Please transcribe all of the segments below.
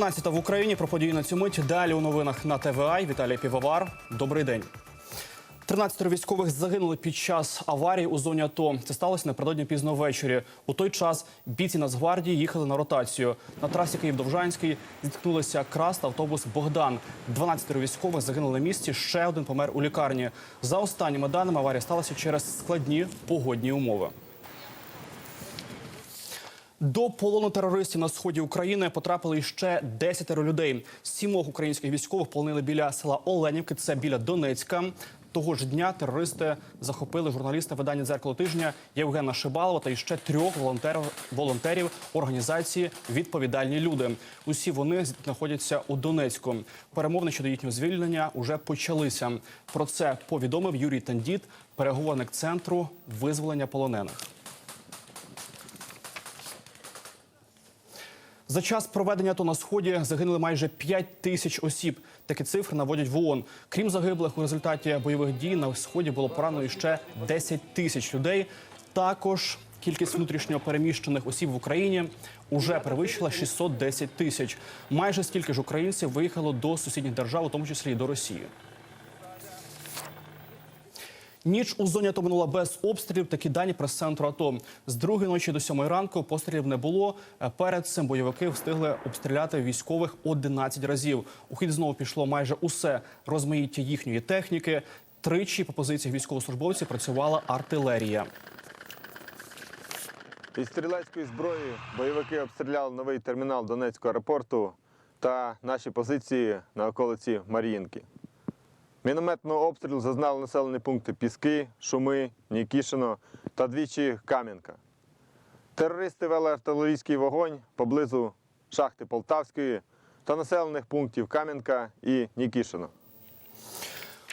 12 в Україні про події на цю мить. Далі у новинах на ТВА. Віталій Півовар. Добрий день. 13 військових загинули під час аварії у зоні АТО. Це сталося напередодні пізно ввечері. У той час бійці Нацгвардії їхали на ротацію. На трасі Київ-Довжанський зіткнулися крас та автобус Богдан. 12 військових загинули на місці. Ще один помер у лікарні. За останніми даними аварія сталася через складні погодні умови. До полону терористів на сході України потрапили ще 10 людей. Сімох українських військових полонили біля села Оленівки. Це біля Донецька. Того ж дня терористи захопили журналіста видання дзеркало тижня Євгена Шибалова та іще трьох волонтерів, волонтерів організації Відповідальні люди. Усі вони знаходяться у Донецьку. Перемовини щодо їхнього звільнення вже почалися. Про це повідомив Юрій Тандіт, переговорник центру визволення полонених. За час проведення АТО на сході загинули майже 5 тисяч осіб. Такі цифри наводять в ООН. Крім загиблих у результаті бойових дій на сході було поранено ще 10 тисяч людей. Також кількість внутрішньо переміщених осіб в Україні уже перевищила 610 тисяч. Майже стільки ж українців виїхало до сусідніх держав, у тому числі і до Росії. Ніч у зоні АТО минула без обстрілів. Такі дані прес-центру АТО. З другої ночі до сьомої ранку пострілів не було. Е, Перед цим бойовики встигли обстріляти військових 11 разів. У хід знову пішло майже усе розмаїття їхньої техніки. Тричі по позиціях військовослужбовців працювала артилерія. Із стрілецької зброї бойовики обстріляли новий термінал Донецького аеропорту та наші позиції на околиці Мар'їнки. Мінометного обстрілу зазнали населені пункти Піски, Шуми, Нікішино та двічі Кам'янка. Терористи вели артилерійський вогонь поблизу шахти Полтавської та населених пунктів Кам'янка і Нікішино.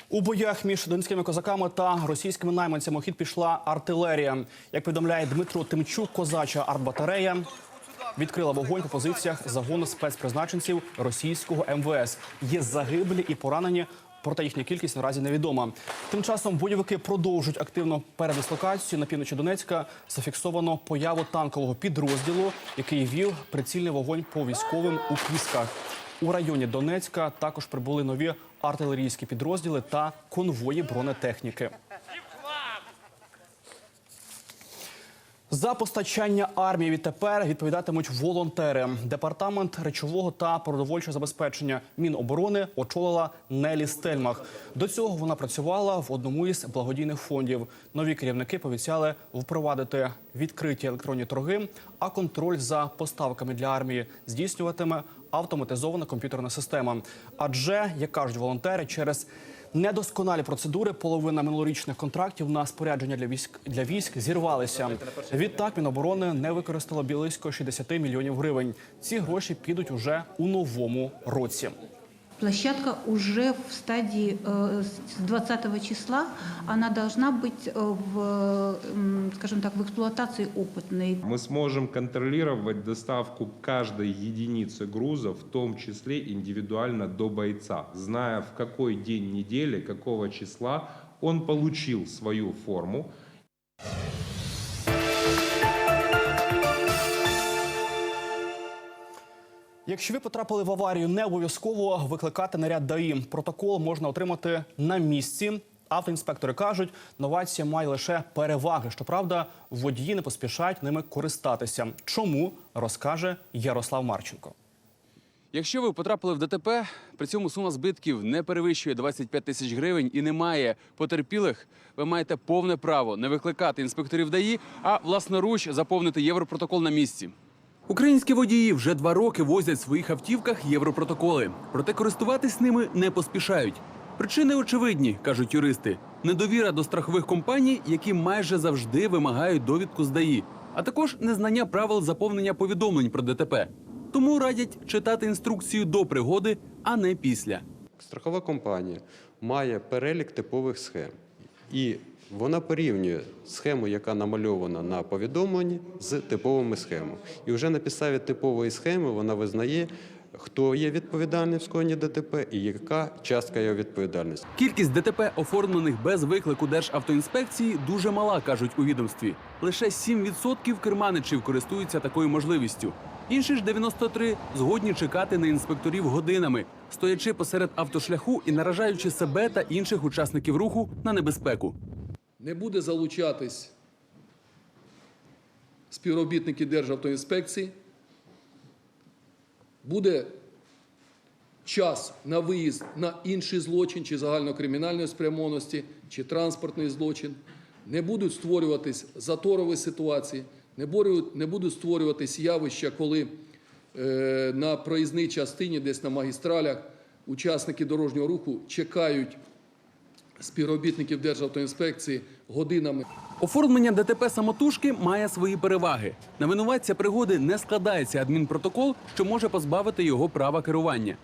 У боях між донецькими козаками та російськими найманцями хід пішла артилерія. Як повідомляє Дмитро Тимчук, козача артбатарея відкрила вогонь по позиціях загону спецпризначенців російського МВС. Є загиблі і поранені. Проте їхня кількість наразі невідома. Тим часом бойовики продовжують активну передислокацію. На півночі Донецька зафіксовано появу танкового підрозділу, який вів прицільний вогонь по військовим у Пісках. У районі Донецька також прибули нові артилерійські підрозділи та конвої бронетехніки. За постачання армії відтепер відповідатимуть волонтери. Департамент речового та продовольчого забезпечення Міноборони очолила Нелі Стельмах. До цього вона працювала в одному із благодійних фондів. Нові керівники пообіцяли впровадити відкриті електронні торги, а контроль за поставками для армії здійснюватиме автоматизована комп'ютерна система. Адже, як кажуть волонтери, через Недосконалі процедури половина минулорічних контрактів на спорядження для військ для військ зірвалися. Відтак Міноборони не використало близько 60 мільйонів гривень. Ці гроші підуть уже у новому році. Площадка уже в стадии э, с 20 числа, она должна быть э, в, скажем так, в эксплуатации опытной. Мы сможем контролировать доставку каждой единицы груза, в том числе индивидуально до бойца, зная в какой день недели, какого числа он получил свою форму. Якщо ви потрапили в аварію, не обов'язково викликати наряд ДАІ. Протокол можна отримати на місці. Автоінспектори кажуть, новація має лише переваги. Щоправда, водії не поспішають ними користатися. Чому розкаже Ярослав Марченко. Якщо ви потрапили в ДТП, при цьому сума збитків не перевищує 25 тисяч гривень і немає потерпілих, ви маєте повне право не викликати інспекторів ДАІ, а власноруч заповнити європротокол на місці. Українські водії вже два роки возять в своїх автівках європротоколи, проте користуватись ними не поспішають. Причини очевидні, кажуть юристи: недовіра до страхових компаній, які майже завжди вимагають довідку з ДАІ, а також незнання правил заповнення повідомлень про ДТП. Тому радять читати інструкцію до пригоди, а не після. Страхова компанія має перелік типових схем, і вона порівнює схему, яка намальована на повідомленні, з типовими схемами. І вже на підставі типової схеми вона визнає, хто є відповідальним в скоєнні ДТП і яка частка його відповідальності. Кількість ДТП, оформлених без виклику Державтоінспекції, дуже мала, кажуть у відомстві. Лише 7% керманичів користуються такою можливістю. Інші ж 93 згодні чекати на інспекторів годинами, стоячи посеред автошляху і наражаючи себе та інших учасників руху на небезпеку. Не буде залучатись співробітники Державтоінспекції, буде час на виїзд на інший злочин, чи загальнокримінальної спрямованості, чи транспортний злочин, не будуть створюватись заторові ситуації, не будуть створюватись явища, коли е, на проїзній частині, десь на магістралях, учасники дорожнього руху чекають співробітників Державтоінспекції годинами. Оформлення ДТП самотужки має свої переваги. На винуватця пригоди не складається адмінпротокол, що може позбавити його права керування.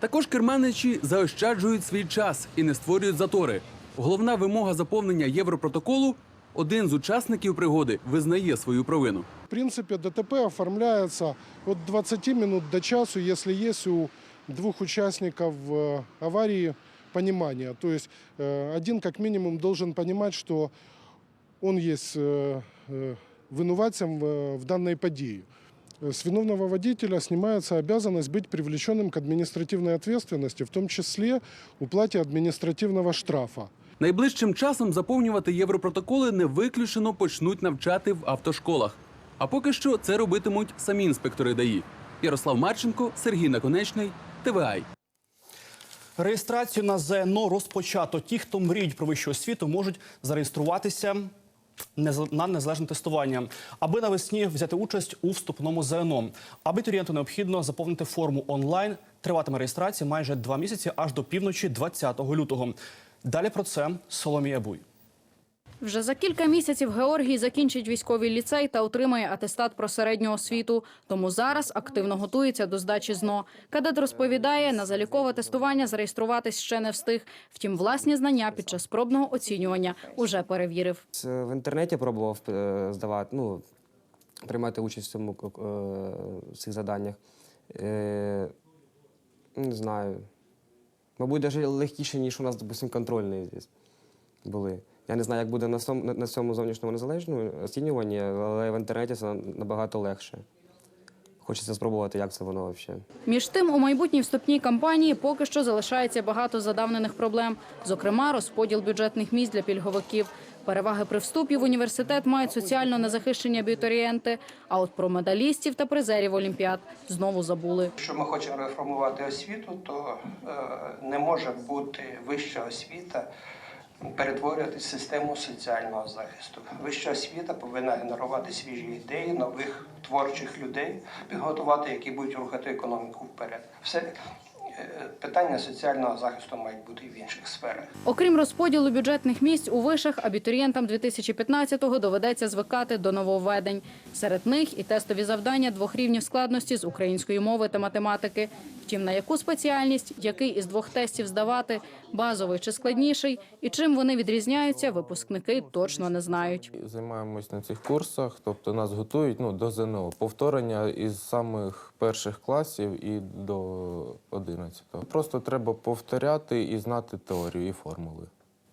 Також керманичі заощаджують свій час і не створюють затори. Головна вимога заповнення європротоколу один з учасників пригоди визнає свою провину. В принципе, ДТП оформляется от 20 минут до часу, если есть у двух участников э, аварии понимание. То есть э, один как минимум должен понимать, что он есть э, э, винуватцем в, в данной події. С виновного водителя снимается обязанность быть привлеченным к административной ответственности, в том числе уплате административного штрафа. Найближчим часом заповнювати європротоколи не виключено почнуть навчати в автошколах. А поки що це робитимуть самі інспектори ДАІ. Ярослав Марченко, Сергій Наконечний, ТВАЙ. Реєстрацію на ЗНО розпочато. Ті, хто мріють про вищу освіту, можуть зареєструватися на незалежне тестування, аби навесні взяти участь у вступному ЗНО. Абітурієнту необхідно заповнити форму онлайн. Триватиме реєстрація майже два місяці аж до півночі 20 лютого. Далі про це Соломія Буй. Вже за кілька місяців Георгій закінчить військовий ліцей та отримає атестат про середню освіту. Тому зараз активно готується до здачі ЗНО. Кадет розповідає, на залікове тестування зареєструватись ще не встиг. Втім, власні знання під час пробного оцінювання уже перевірив. В інтернеті пробував е, здавати, ну, приймати участь в цьому е, цих заданнях. Е, не знаю. Мабуть, навіть легкіше, ніж у нас, допустим, контрольні здесь були. Я не знаю, як буде на цьому, на- на цьому зовнішньому незалежному оцінюванні, але в інтернеті це набагато легше. Хочеться спробувати, як це воно взагалі. Між тим, у майбутній вступній кампанії поки що залишається багато задавнених проблем. Зокрема, розподіл бюджетних місць для пільговиків. Переваги при вступі в університет мають соціально незахищені абітурієнти. А от про медалістів та призерів олімпіад знову забули. Якщо ми хочемо реформувати освіту, то е, не може бути вища освіта перетворювати систему соціального захисту. Вища освіта повинна генерувати свіжі ідеї, нових творчих людей, підготувати, які будуть рухати економіку вперед. Все е, питання соціального захисту мають бути і в інших сферах. Окрім розподілу бюджетних місць у вишах, абітурієнтам 2015-го доведеться звикати до нововведень. Серед них і тестові завдання двох рівнів складності з української мови та математики. Втім, на яку спеціальність, який із двох тестів здавати, базовий чи складніший, і чим вони відрізняються, випускники точно не знають. Займаємось на цих курсах, тобто нас готують ну, до ЗНО. Повторення із самих перших класів і до 11. Просто треба повторяти і знати теорію і формули.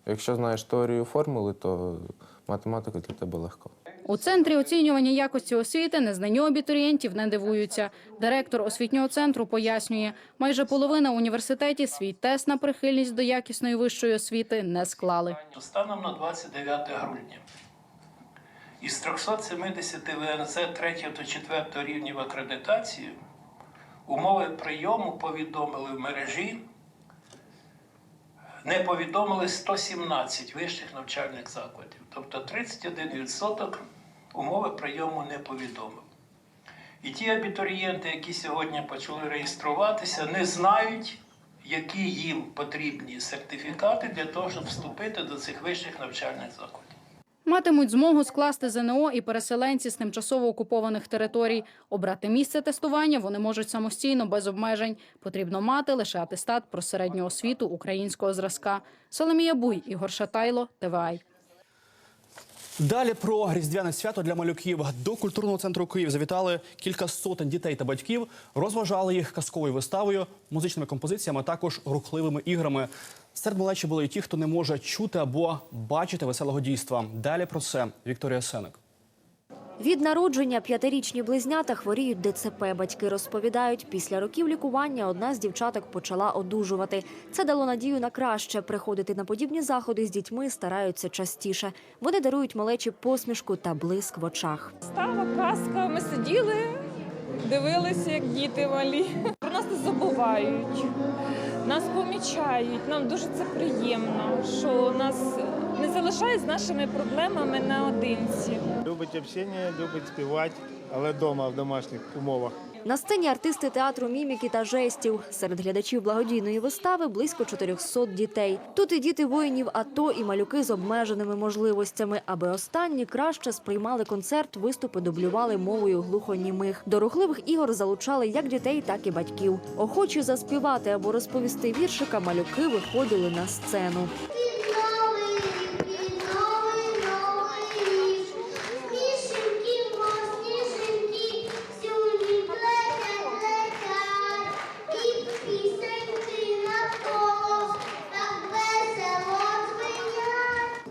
Якщо знаєш теорію і формули, то математика для тебе легко. У центрі оцінювання якості освіти незнанню абітурієнтів не дивуються. Директор освітнього центру пояснює, майже половина університетів свій тест на прихильність до якісної вищої освіти не склали. Станом на 29 грудня із 370 ВНЗ 3 та 4 рівнів акредитації умови прийому повідомили в мережі, не повідомили 117 вищих навчальних закладів. Тобто 31% умови прийому не повідомив. І ті абітурієнти, які сьогодні почали реєструватися, не знають, які їм потрібні сертифікати для того, щоб вступити до цих вищих навчальних закладів. Матимуть змогу скласти ЗНО і переселенці з тимчасово окупованих територій. Обрати місце тестування вони можуть самостійно, без обмежень. Потрібно мати лише атестат про середню освіту українського зразка. Соломія Буй, Ігор Шатайло, ТВАЙ. Далі про різдвяне свято для малюків. До культурного центру Київ завітали кілька сотень дітей та батьків, розважали їх казковою виставою, музичними композиціями, також рухливими іграми. Серед малечі були і ті, хто не може чути або бачити веселого дійства. Далі про це Вікторія Сеник. Від народження п'ятирічні близнята хворіють ДЦП. Батьки розповідають, після років лікування одна з дівчаток почала одужувати. Це дало надію на краще. Приходити на подібні заходи з дітьми стараються частіше. Вони дарують малечі посмішку та блиск в очах. Стала казка, ми сиділи, дивилися, як діти малі. Про нас не забувають, нас помічають. Нам дуже це приємно, що нас не залишають з нашими проблемами наодинці. Любить общення, любить співати, але вдома в домашніх умовах. На сцені артисти театру міміки та жестів. Серед глядачів благодійної вистави близько 400 дітей. Тут і діти воїнів АТО, і малюки з обмеженими можливостями. Аби останні краще сприймали концерт, виступи дублювали мовою глухонімих. До рухливих ігор залучали як дітей, так і батьків. Охочі заспівати або розповісти віршика, малюки виходили на сцену.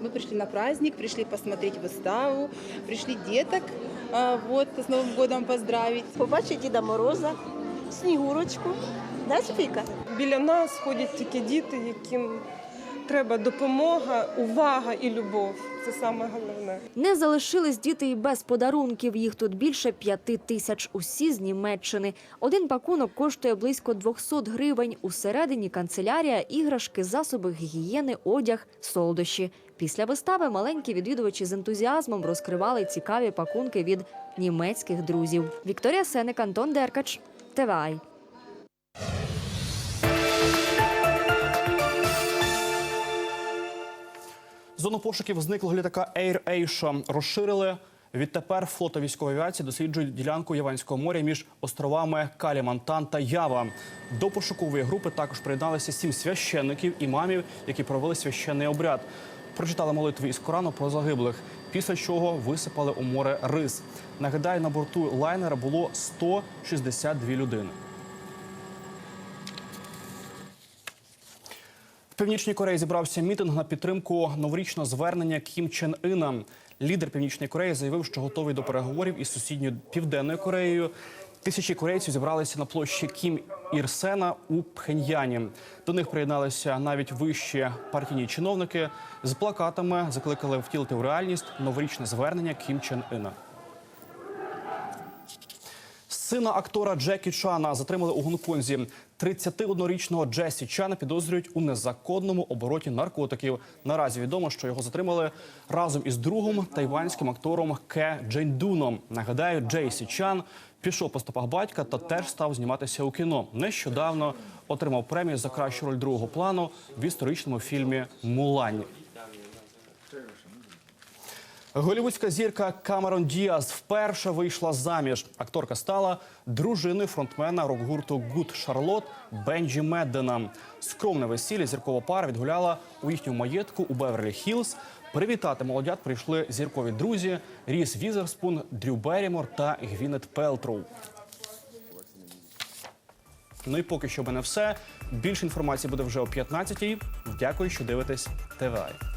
Мы пришли на праздник, пришли посмотреть выставу, пришли деток вот, с Новым годом поздравить. Побачить Діда Мороза, Снігурочку. Да, Софійка? Біля нас ходять тільки діти, яким треба допомога, увага і любов. Це саме головне. Не залишились діти і без подарунків. Їх тут більше п'яти тисяч. Усі з Німеччини. Один пакунок коштує близько 200 гривень. Усередині канцелярія, іграшки, засоби гігієни, одяг, солодощі. Після вистави маленькі відвідувачі з ентузіазмом розкривали цікаві пакунки від німецьких друзів. Вікторія Сеник, Антон Деркач, ТВАЙ. Зону пошуків зниклого літака Air Asia розширили. Відтепер флота військової авіації досліджує ділянку Яванського моря між островами Калімантан та Ява. До пошукової групи також приєдналися сім священників імамів, які провели священний обряд. Прочитали молитви із Корану про загиблих, після чого висипали у море рис. Нагадаю, на борту лайнера було 162 людини. Північній Кореї зібрався мітинг на підтримку новорічного звернення Кім Чен Іна. Лідер Північної Кореї заявив, що готовий до переговорів із сусідньою Південною Кореєю. Тисячі корейців зібралися на площі Кім Ірсена у Пхеньяні. До них приєдналися навіть вищі партійні чиновники. З плакатами закликали втілити в реальність новорічне звернення Кім Чен Іна. Сина актора Джекі Чана затримали у Гонконзі. 31-річного Джесі Чана підозрюють у незаконному обороті наркотиків. Наразі відомо, що його затримали разом із другом тайванським актором Ке Джейндуном. Нагадаю, Джейсі Чан пішов по стопах батька та теж став зніматися у кіно. Нещодавно отримав премію за кращу роль другого плану в історичному фільмі Мулань. Голівудська зірка Камерон Діаз вперше вийшла заміж. Акторка стала дружиною фронтмена рок-гурту Гуд Шарлот Бенджі Меддена. Скромне весілля зіркова пара відгуляла у їхньому маєтку у Беверлі Хіллз. Привітати молодят прийшли зіркові друзі Ріс Візерспун, Дрю Берімор та Гвінет Пелтроу. Ну і поки що мене все. Більше інформації буде вже о 15-й. Дякую, що дивитесь ТВА.